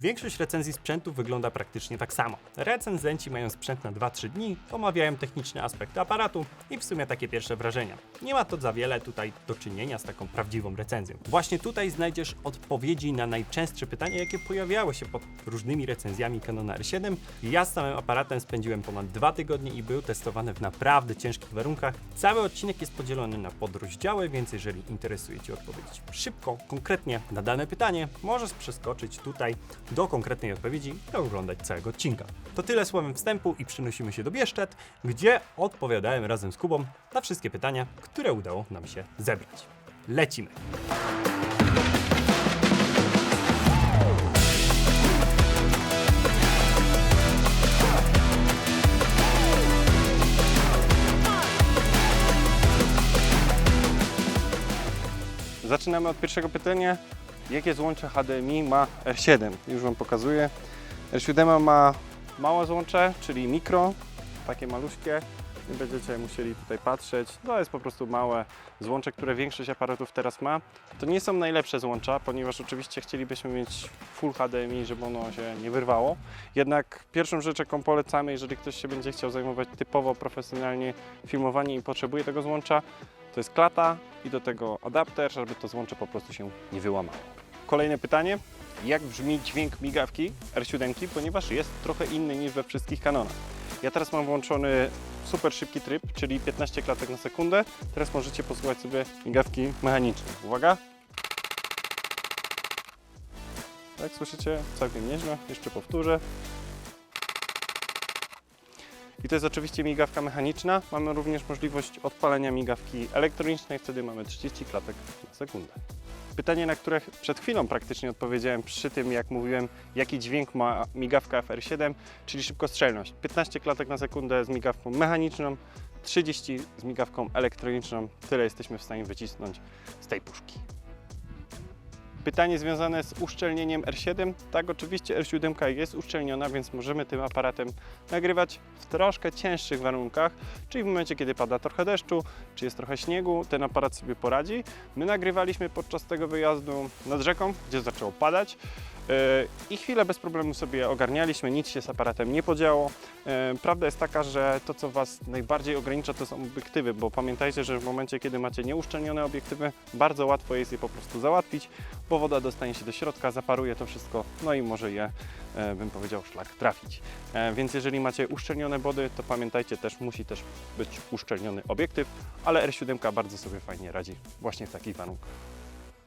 Większość recenzji sprzętu wygląda praktycznie tak samo. Recenzenci mają sprzęt na 2-3 dni, omawiają techniczne aspekty aparatu i w sumie takie pierwsze wrażenia. Nie ma to za wiele tutaj do czynienia z taką prawdziwą recenzją. Właśnie tutaj znajdziesz odpowiedzi na najczęstsze pytania, jakie pojawiały się pod różnymi recenzjami Canona R7. Ja z samym aparatem spędziłem ponad 2 tygodnie i był testowany w naprawdę ciężkich warunkach. Cały odcinek jest podzielony na podrozdziały, więc jeżeli interesuje Cię odpowiedzieć szybko, konkretnie na dane pytanie, możesz przeskoczyć tutaj do konkretnej odpowiedzi i oglądać całego odcinka. To tyle słowem wstępu i przenosimy się do Bieszczad, gdzie odpowiadałem razem z Kubą na wszystkie pytania, które udało nam się zebrać. Lecimy! Zaczynamy od pierwszego pytania. Jakie złącze HDMI ma R7? Już Wam pokazuję. R7 ma małe złącze, czyli mikro, takie maluśkie. Nie będziecie musieli tutaj patrzeć. To jest po prostu małe złącze, które większość aparatów teraz ma. To nie są najlepsze złącza, ponieważ oczywiście chcielibyśmy mieć full HDMI, żeby ono się nie wyrwało. Jednak pierwszą rzecz, jaką polecamy, jeżeli ktoś się będzie chciał zajmować typowo profesjonalnie filmowaniem i potrzebuje tego złącza, to jest klata i do tego adapter, żeby to złącze po prostu się nie wyłamało. Kolejne pytanie. Jak brzmi dźwięk migawki R7, ponieważ jest trochę inny niż we wszystkich kanonach. Ja teraz mam włączony super szybki tryb, czyli 15 klatek na sekundę. Teraz możecie posłuchać sobie migawki mechaniczne. Uwaga! Tak, słyszycie? Całkiem nieźle. Jeszcze powtórzę. I to jest oczywiście migawka mechaniczna. Mamy również możliwość odpalenia migawki elektronicznej, wtedy mamy 30 klatek na sekundę. Pytanie, na które przed chwilą praktycznie odpowiedziałem przy tym, jak mówiłem, jaki dźwięk ma migawka FR7, czyli szybkostrzelność. 15 klatek na sekundę z migawką mechaniczną, 30 z migawką elektroniczną. Tyle jesteśmy w stanie wycisnąć z tej puszki. Pytanie związane z uszczelnieniem R7. Tak, oczywiście R7 jest uszczelniona, więc możemy tym aparatem nagrywać w troszkę cięższych warunkach, czyli w momencie, kiedy pada trochę deszczu, czy jest trochę śniegu, ten aparat sobie poradzi. My nagrywaliśmy podczas tego wyjazdu nad rzeką, gdzie zaczęło padać. yy, I chwilę bez problemu sobie ogarnialiśmy, nic się z aparatem nie podziało. Yy, Prawda jest taka, że to, co Was najbardziej ogranicza, to są obiektywy, bo pamiętajcie, że w momencie, kiedy macie nieuszczelnione obiektywy, bardzo łatwo jest je po prostu załatwić, bo woda dostanie się do środka, zaparuje to wszystko, no i może je, e, bym powiedział, szlak trafić. E, Więc jeżeli macie uszczelnione body, to pamiętajcie też, musi też być uszczelniony obiektyw, ale R7 bardzo sobie fajnie radzi właśnie w takich warunkach.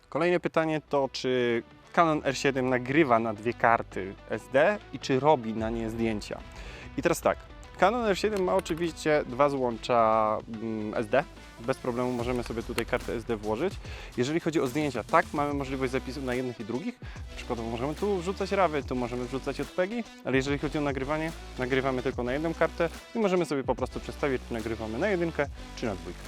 Kolejne pytanie to, czy Canon R7 nagrywa na dwie karty SD i czy robi na nie zdjęcia? I teraz tak, Canon R7 ma oczywiście dwa złącza mm, SD. Bez problemu możemy sobie tutaj kartę SD włożyć. Jeżeli chodzi o zdjęcia, tak, mamy możliwość zapisu na jednych i drugich. Przykładowo możemy tu wrzucać rawy, tu możemy wrzucać odpegi, ale jeżeli chodzi o nagrywanie, nagrywamy tylko na jedną kartę i możemy sobie po prostu przestawić, czy nagrywamy na jedynkę, czy na dwójkę.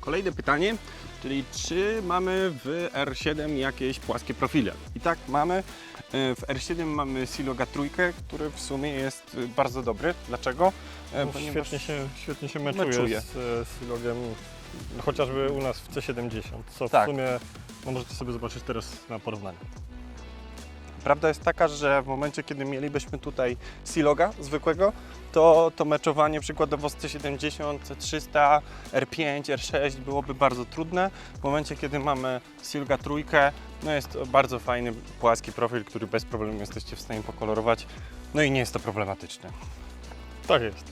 Kolejne pytanie, czyli czy mamy w R7 jakieś płaskie profile? I tak mamy. E, W R7 mamy Siloga trójkę, który w sumie jest e, bardzo dobry. Dlaczego? E, No, świetnie, się, świetnie się meczuje, Meczuje. z, e, Silogiem, chociażby u nas w C70, co w Tak. sumie no, możecie sobie zobaczyć teraz na porównaniu. Prawda jest taka, że w momencie, kiedy mielibyśmy tutaj Siloga zwykłego, to to meczowanie przykładowo z C70, C300, R5, R6 byłoby bardzo trudne. W momencie, kiedy mamy Siloga trójkę, no jest to bardzo fajny, płaski profil, który bez problemu jesteście w stanie pokolorować. No i nie jest to problematyczne. Tak jest.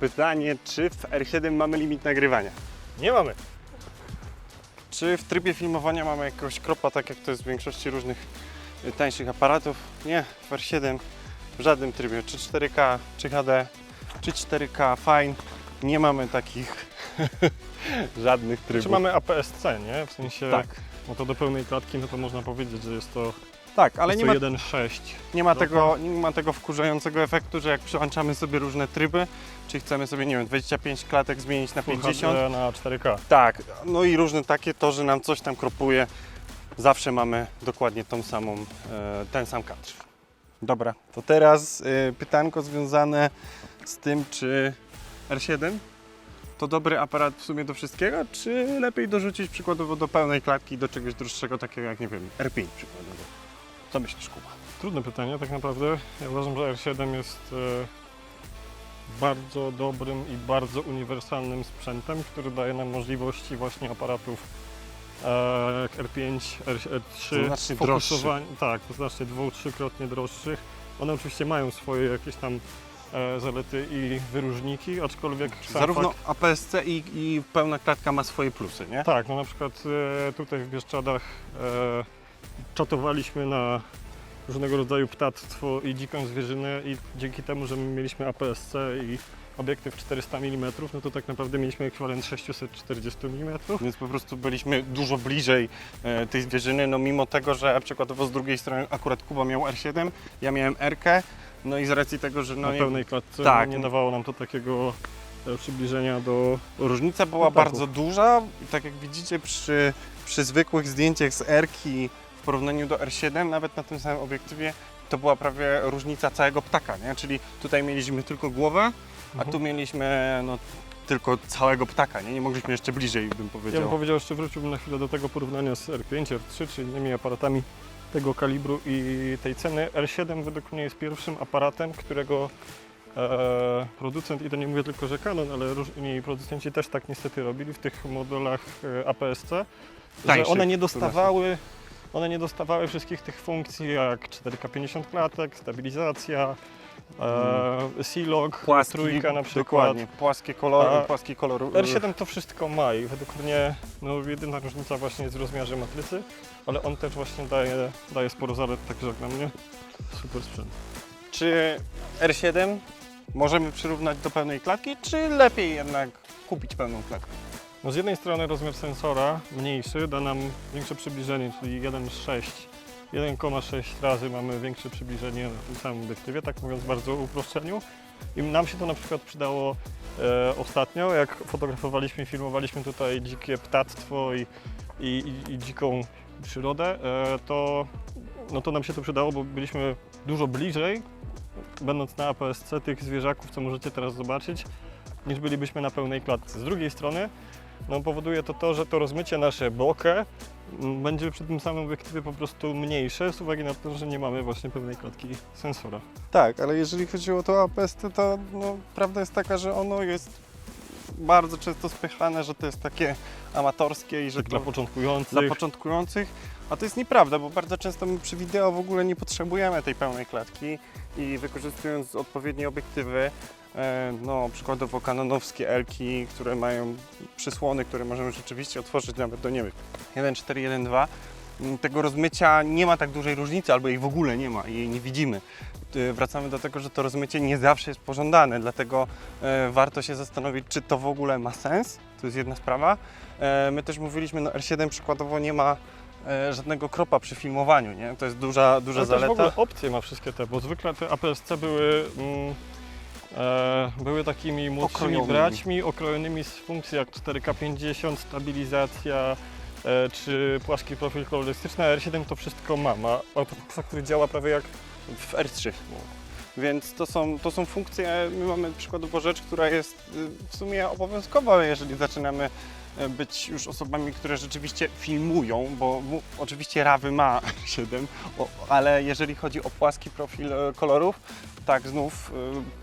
Pytanie, czy w R7 mamy limit nagrywania? Nie mamy. Czy w trybie filmowania mamy jakiegoś kropa, tak jak to jest w większości różnych tańszych aparatów? Nie, w R7 w żadnym trybie. Czy 4K, czy HD, czy 4K, fine. Nie mamy takich żadnych trybów. Czy mamy APS-C, nie? W sensie, Tak, no to do pełnej klatki, no to można powiedzieć, że jest to, tak, ale nie ma, 1.6. nie, ma tego, nie ma tego wkurzającego efektu, że jak przełączamy sobie różne tryby, czy chcemy sobie, nie wiem, 25 klatek zmienić na 50, HD na 4K. Tak, no i różne takie, to, że nam coś tam kropuje, zawsze mamy dokładnie tą samą, e, ten sam kadr. Dobra, to teraz e, pytanko związane z tym, czy R7 to dobry aparat w sumie do wszystkiego, czy lepiej dorzucić przykładowo do pełnej klatki, do czegoś droższego, takiego jak, nie wiem, R5 przykładowo. Co myślisz, Kuba? Trudne pytanie, tak naprawdę. Ja uważam, że R7 jest e, bardzo dobrym i bardzo uniwersalnym sprzętem, który daje nam możliwości właśnie aparatów R5, R3, Znacznie fokusowań- Tak, to znacznie dwu, trzykrotnie droższych. One oczywiście mają swoje jakieś tam e, zalety i wyróżniki, aczkolwiek sam Zarówno fakt, APS-C i, i pełna klatka ma swoje plusy, nie? Tak, no na przykład e, tutaj w Bieszczadach e, czatowaliśmy na różnego rodzaju ptactwo i dziką zwierzynę i dzięki temu, że my mieliśmy APS-C i obiektyw 400 mm, no to tak naprawdę mieliśmy ekwiwalent 640 mm. Więc po prostu byliśmy dużo bliżej e, tej zwierzyny, no mimo tego, że przykładowo z drugiej strony akurat Kuba miał R7, ja miałem R, no i z racji tego, że no na pełnej klatce tak. nie dawało nam to takiego e, przybliżenia do... różnica była bardzo duża. Tak jak widzicie przy, przy zwykłych zdjęciach z R w porównaniu do R7, nawet na tym samym obiektywie, to była prawie różnica całego ptaka, nie? Czyli tutaj mieliśmy tylko głowę, a Mhm. tu mieliśmy no, tylko całego ptaka, nie? Nie mogliśmy jeszcze bliżej, bym Ja powiedział. bym powiedział, jeszcze wróciłbym na chwilę do tego porównania z R5, R3 czy innymi aparatami tego kalibru i tej ceny. R7 według mnie jest pierwszym aparatem, którego e, producent, i to nie mówię tylko, że Canon, ale różni producenci też tak niestety robili w tych modelach e, APS-C, że Tańszych, one nie dostawały one nie dostawały wszystkich tych funkcji jak 4K 50 klatek, stabilizacja, e, C-Log, trójka na przykład. Dokładnie, płaskie kolory, A płaski kolor. R7 to wszystko ma i według mnie no, jedyna różnica właśnie jest w rozmiarze matrycy, ale on też właśnie daje, daje sporo zalet, także jak na mnie super sprzęt. Czy R7 możemy przyrównać do pełnej klatki, czy lepiej jednak kupić pełną klatkę? No z jednej strony rozmiar sensora mniejszy da nam większe przybliżenie, czyli 1,6 1,6 razy mamy większe przybliżenie na tym samym obiektywie, tak mówiąc bardzo uproszczeniu. I nam się to na przykład przydało e, ostatnio, jak fotografowaliśmy, filmowaliśmy tutaj dzikie ptactwo i, i, i, i dziką przyrodę, e, to, no to nam się to przydało, bo byliśmy dużo bliżej, będąc na APS-C tych zwierzaków, co możecie teraz zobaczyć, niż bylibyśmy na pełnej klatce. Z drugiej strony no, powoduje to to, że to rozmycie nasze bokeh m, będzie przy tym samym obiektywie po prostu mniejsze z uwagi na to, że nie mamy właśnie pełnej klatki sensora. Tak, ale jeżeli chodziło o to APS, to no, prawda jest taka, że ono jest bardzo często spychane, że to jest takie amatorskie i że Dla to początkujących. dla początkujących, a to jest nieprawda, bo bardzo często my przy wideo w ogóle nie potrzebujemy tej pełnej klatki i wykorzystując odpowiednie obiektywy, no przykładowo kanonowskie Elki, które mają przysłony, które możemy rzeczywiście otworzyć nawet do nie wiem 1.4, 1.2, m, tego rozmycia nie ma tak dużej różnicy, albo jej w ogóle nie ma i jej nie widzimy. Y, Wracamy do tego, że to rozmycie nie zawsze jest pożądane, dlatego e, warto się zastanowić, czy to w ogóle ma sens. To jest jedna sprawa. E, my też mówiliśmy, no R7 przykładowo nie ma e, żadnego kropa przy filmowaniu, nie? To jest duża, duża Ale też w zaleta. ogóle opcje ma wszystkie te, bo zwykle te APS-C były, mm, e, były takimi młodszymi Okrojonymi. braćmi, okrojonymi z funkcji jak 4K50, stabilizacja, e, czy płaski profil kolorystyczny, a R7 to wszystko ma. Ma autofokusa, który działa prawie jak w R3. Więc to są, to są funkcje, my mamy przykładowo rzecz, która jest y, w sumie obowiązkowa, jeżeli zaczynamy y, być już osobami, które rzeczywiście filmują, bo mu- oczywiście Rawy ma 7, o, ale jeżeli chodzi o płaski profil e, kolorów, tak znów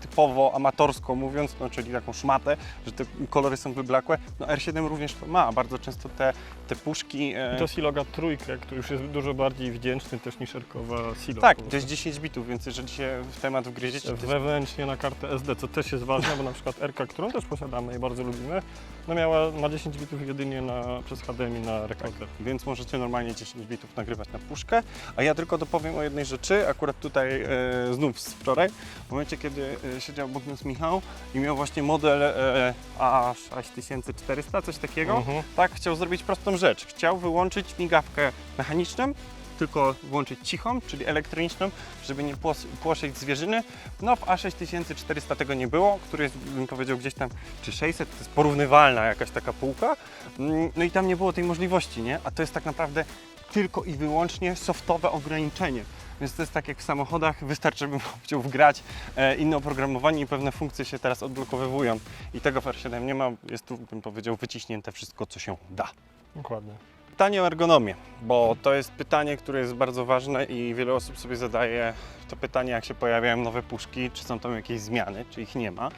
y, typowo amatorsko mówiąc, no, czyli taką szmatę, że te kolory są wyblakłe, no R7 również to ma, bardzo często te, te puszki... e, I to Siloga trójkę, który już jest dużo bardziej wdzięczny też niż Erkowa Silog. tak, to jest 10 bitów, więc jeżeli się w temat wgryziecie, jest wewnętrznie na kartę SD, co też jest ważne, bo na przykład RK, którą też posiadamy i bardzo lubimy, no miała, ma 10 bitów jedynie na, przez HDMI na rekorder. więc możecie normalnie 10 bitów nagrywać na puszkę. A ja tylko dopowiem o jednej rzeczy, akurat tutaj e, znów z wczoraj, w momencie kiedy e, siedział obok nas Michał i miał właśnie model e, A6400, coś takiego, Mhm. tak chciał zrobić prostą rzecz. Chciał wyłączyć migawkę mechaniczną, tylko włączyć cichą, czyli elektroniczną, żeby nie płos- płoszyć zwierzyny. No w A6400 tego nie było, który jest, bym powiedział, gdzieś tam, czy 600, to jest porównywalna jakaś taka półka. Mm, No i tam nie było tej możliwości, nie? A to jest tak naprawdę tylko i wyłącznie softowe ograniczenie. Więc to jest tak jak w samochodach, wystarczy, żebym chciał wgrać e, inne oprogramowanie i pewne funkcje się teraz odblokowywują. I tego w R7 nie ma, jest tu, bym powiedział, wyciśnięte wszystko, co się da. Dokładnie. Pytanie o ergonomię, bo to jest pytanie, które jest bardzo ważne i wiele osób sobie zadaje to pytanie, jak się pojawiają nowe puszki, czy są tam jakieś zmiany, czy ich nie ma.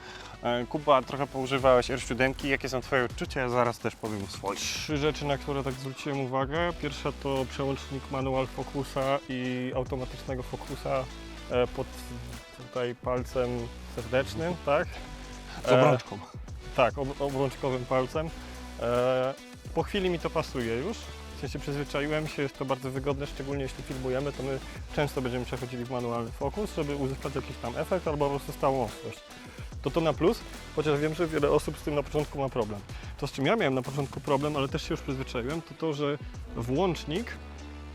E, Kuba, trochę poużywałeś R7, jakie są Twoje odczucia? Ja zaraz też powiem o swoich. Trzy rzeczy, na które tak zwróciłem uwagę. Pierwsza to przełącznik manual fokusa i automatycznego fokusa e, pod tutaj palcem serdecznym, tak? Z obrączką. Tak, ob obrączkowym palcem. E, po chwili mi to pasuje już. W sensie przyzwyczaiłem się, jest to bardzo wygodne, szczególnie jeśli filmujemy, to my często będziemy przechodzili w manualny fokus, żeby uzyskać jakiś tam efekt albo po prostu stałą ostrość. To to na plus, chociaż wiem, że wiele osób z tym na początku ma problem. To z czym ja miałem na początku problem, ale też się już przyzwyczaiłem, to to, że włącznik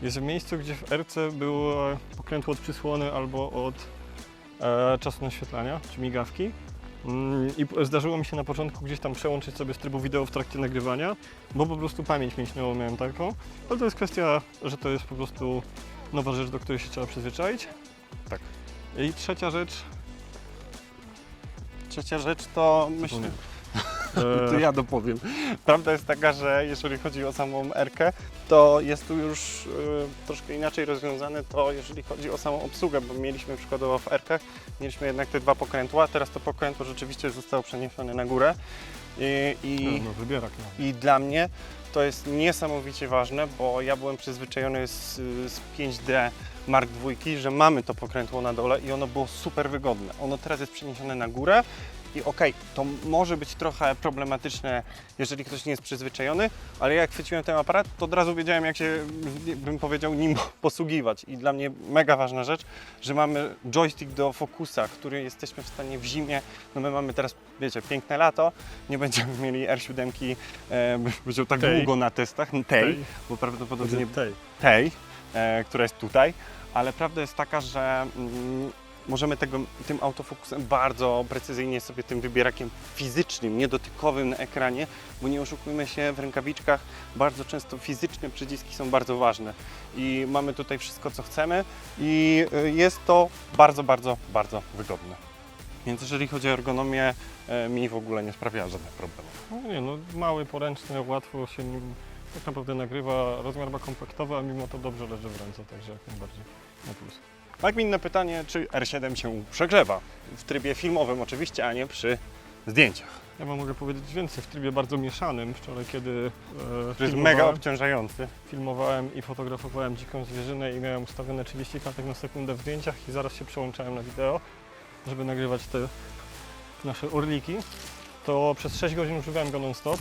jest w miejscu, gdzie w RC było pokrętło od przysłony albo od e, czasu naświetlania, czy migawki. Mm, I zdarzyło mi się na początku gdzieś tam przełączyć sobie z trybu wideo w trakcie nagrywania, bo po prostu pamięć mięśniową miałem taką. Ale to jest kwestia, że to jest po prostu nowa rzecz, do której się trzeba przyzwyczaić. Tak. I trzecia rzecz. Trzecia rzecz to myślę, to ja dopowiem. Prawda jest taka, że jeżeli chodzi o samą Erkę, to jest tu już y, troszkę inaczej rozwiązane to, jeżeli chodzi o samą obsługę, bo mieliśmy przykładowo w Erkach, mieliśmy jednak te dwa pokrętła, teraz to pokrętło rzeczywiście zostało przeniesione na górę i, i, no, wybierak. No. i dla mnie to jest niesamowicie ważne, bo ja byłem przyzwyczajony z, z 5D Mark II, że mamy to pokrętło na dole i ono było super wygodne. Ono teraz jest przeniesione na górę i okej, to może być trochę problematyczne, jeżeli ktoś nie jest przyzwyczajony, ale jak chwyciłem ten aparat, to od razu wiedziałem, jak się, bym powiedział, nim posługiwać. I dla mnie mega ważna rzecz, że mamy joystick do fokusa, który jesteśmy w stanie w zimie, no my mamy teraz, wiecie, piękne lato, nie będziemy mieli R7, e, powiedział, tak Tej. długo na testach, tej, Tej. bo prawdopodobnie Tej. tej, e, która jest tutaj, ale prawda jest taka, że mm, możemy tego, tym autofokusem bardzo precyzyjnie sobie tym wybierakiem fizycznym, niedotykowym na ekranie, bo nie oszukujmy się, w rękawiczkach bardzo często fizyczne przyciski są bardzo ważne i mamy tutaj wszystko, co chcemy i y, jest to bardzo, bardzo, bardzo wygodne. Więc jeżeli chodzi o ergonomię, e, mi w ogóle nie sprawia żadnych problemów. No nie, no mały, poręczny, łatwo się nim tak naprawdę nagrywa. Rozmiar ma kompaktowy, a mimo to dobrze leży w ręce, także jak najbardziej na plus. Tak inne pytanie, czy R7 się przegrzewa? W trybie filmowym oczywiście, a nie przy zdjęciach. Ja wam mogę powiedzieć więcej w trybie bardzo mieszanym. Wczoraj, kiedy e, To jest mega obciążający. filmowałem i fotografowałem dziką zwierzynę i miałem ustawione 30 klatek na sekundę w zdjęciach i zaraz się przełączałem na wideo, żeby nagrywać te nasze orliki, to przez 6 godzin używałem go non-stop,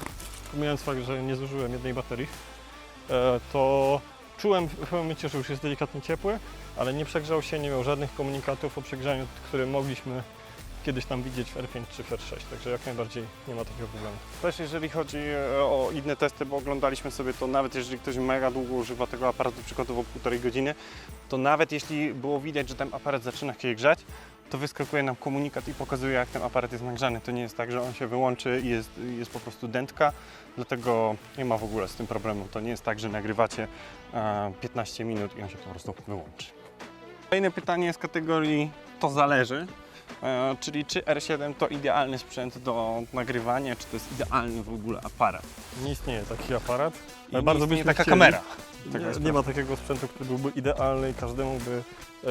pomijając fakt, że nie zużyłem jednej baterii, e, to czułem w pewnym momencie, że już jest delikatnie ciepły, ale nie przegrzał się, nie miał żadnych komunikatów o przegrzaniu, które mogliśmy kiedyś tam widzieć w R5 czy w R6, także jak najbardziej nie ma takiego problemu. Też jeżeli chodzi e, o inne testy, bo oglądaliśmy sobie to, nawet jeżeli ktoś mega długo używa tego aparatu, przykładowo półtorej godziny, to nawet jeśli było widać, że ten aparat zaczyna się grzać, to wyskakuje nam komunikat i pokazuje, jak ten aparat jest nagrzany. To nie jest tak, że on się wyłączy i jest, jest po prostu dętka, dlatego nie ma w ogóle z tym problemu. To nie jest tak, że nagrywacie 15 minut i on się po prostu wyłączy. Kolejne pytanie z kategorii to zależy. E, czyli czy R7 to idealny sprzęt do nagrywania, czy to jest idealny w ogóle aparat? Nie istnieje taki aparat, I ale nie bardzo byśmy taka chcieli. kamera. Nie, nie ma takiego sprzętu, który byłby idealny i każdemu by e,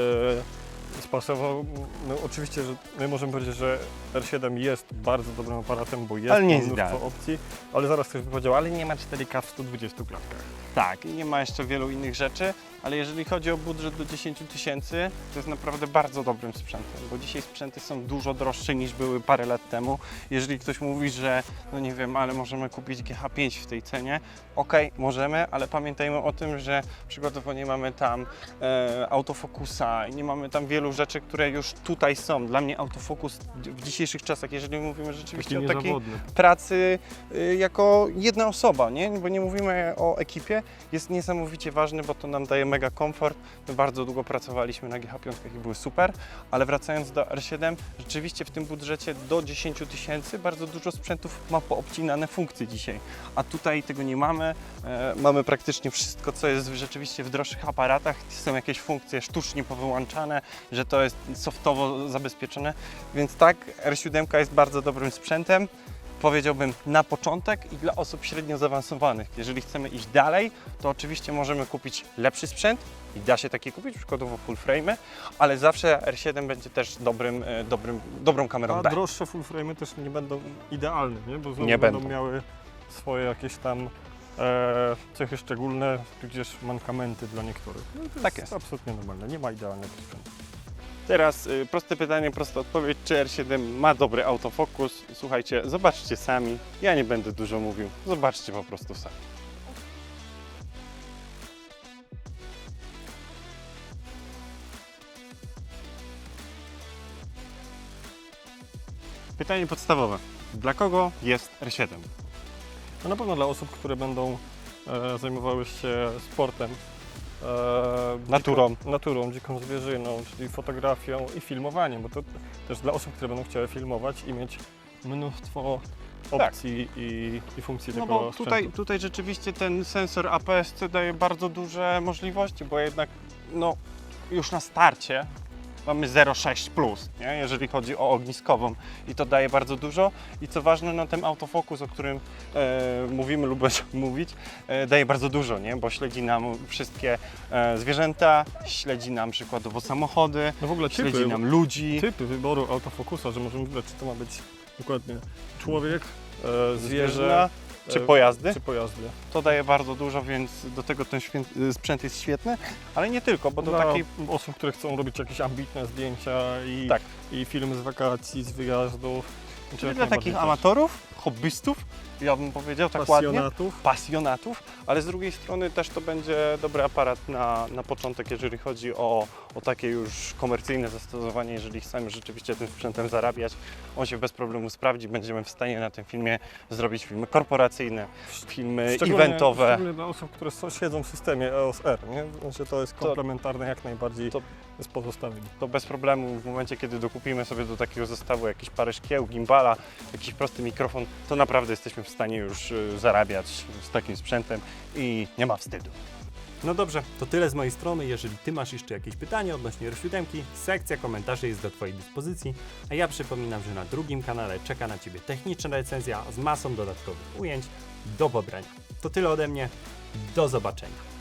spasował. No, oczywiście, że my możemy powiedzieć, że R7 jest bardzo dobrym aparatem, bo jest Ale nie jest mnóstwo idealny. opcji, ale zaraz ktoś by powiedział, ale nie ma 4K w 120 klatkach. Tak, i nie ma jeszcze wielu innych rzeczy, ale jeżeli chodzi o budżet do 10 tysięcy, to jest naprawdę bardzo dobrym sprzętem, bo dzisiaj sprzęty są dużo droższe niż były parę lat temu. Jeżeli ktoś mówi, że no nie wiem, ale możemy kupić GH5 w tej cenie, okej, możemy, ale pamiętajmy o tym, że przykładowo nie mamy tam e, autofokusa, nie mamy tam wielu rzeczy, które już tutaj są. Dla mnie autofokus w dzisiejszych czasach, jeżeli mówimy rzeczywiście Taki o takiej pracy y, jako jedna osoba, nie? bo nie mówimy o ekipie, jest niesamowicie ważny, bo to nam daje mega komfort. My bardzo długo pracowaliśmy na GH5 i były super, ale wracając do R7, rzeczywiście w tym budżecie do 10 tysięcy bardzo dużo sprzętów ma poobcinane funkcje dzisiaj, a tutaj tego nie mamy. E, mamy praktycznie wszystko, co jest rzeczywiście w droższych aparatach. Są jakieś funkcje sztucznie powyłączane, że to jest softowo zabezpieczone, więc tak, R7 jest bardzo dobrym sprzętem. Powiedziałbym na początek i dla osób średnio zaawansowanych. Jeżeli chcemy iść dalej, to oczywiście możemy kupić lepszy sprzęt i da się taki kupić, przykładowo full frame, ale zawsze R7 będzie też dobrym, e, dobrym, dobrą kamerą A B. droższe full frame'y też nie będą idealne, nie? bo znowu Nie będą, będą. miały swoje jakieś tam e, cechy szczególne, tudzież mankamenty dla niektórych. No, to Tak jest. absolutnie normalne, nie ma idealnego sprzętu. Teraz y, proste pytanie, prosta odpowiedź, czy R7 ma dobry autofokus? Słuchajcie, zobaczcie sami, ja nie będę dużo mówił, zobaczcie po prostu sami. Pytanie podstawowe. Dla kogo jest R7? No na pewno dla osób, które będą e, zajmowały się sportem, e, Naturą. Dziką, naturą, dziką zwierzyną, czyli fotografią i filmowaniem, bo to też dla osób, które będą chciały filmować i mieć mnóstwo opcji i, i funkcji No tego bo tutaj, sprzętu. tutaj rzeczywiście ten sensor APS-C daje bardzo duże możliwości, bo jednak no, już na starcie mamy 0,6 plus, nie? jeżeli chodzi o ogniskową i to daje bardzo dużo i co ważne, no, ten autofokus, o którym e, mówimy lub będziemy mówić, e, daje bardzo dużo, nie? bo śledzi nam wszystkie e, zwierzęta, śledzi nam przykładowo samochody, No w ogóle śledzi typy, nam ludzi. typy wyboru autofokusa, że możemy wybrać, czy to ma być dokładnie człowiek, e, zwierzę, czy e, pojazdy. Czy pojazdy. To daje bardzo dużo, więc do tego ten świę- sprzęt jest świetny, ale nie tylko, bo do Dla takiej osób, które chcą robić jakieś ambitne zdjęcia i, Tak. i filmy z wakacji, z wyjazdów. Czy Czyli dla takich amatorów, hobbystów, ja bym powiedział tak ładnie, pasjonatów. pasjonatów, ale z drugiej strony też to będzie dobry aparat na, na początek, jeżeli chodzi o, o takie już komercyjne zastosowanie, jeżeli chcemy rzeczywiście tym sprzętem zarabiać, on się bez problemu sprawdzi, będziemy w stanie na tym filmie zrobić filmy korporacyjne, filmy Szczególnie- eventowe. Szczególnie dla osób, które so- siedzą w systemie EOS R, nie? Znaczy to jest To- komplementarne jak najbardziej to- z pozostałymi. To bez problemu w momencie, kiedy dokupimy sobie do takiego zestawu jakieś parę szkieł, gimbala, jakiś prosty mikrofon, to naprawdę jesteśmy w stanie już y, zarabiać z takim sprzętem i nie ma wstydu. No dobrze, to tyle z mojej strony. Jeżeli Ty masz jeszcze jakieś pytania odnośnie R7, sekcja komentarzy jest do Twojej dyspozycji. A ja przypominam, że na drugim kanale czeka na Ciebie techniczna recenzja z masą dodatkowych ujęć do pobrania. To tyle ode mnie. Do zobaczenia.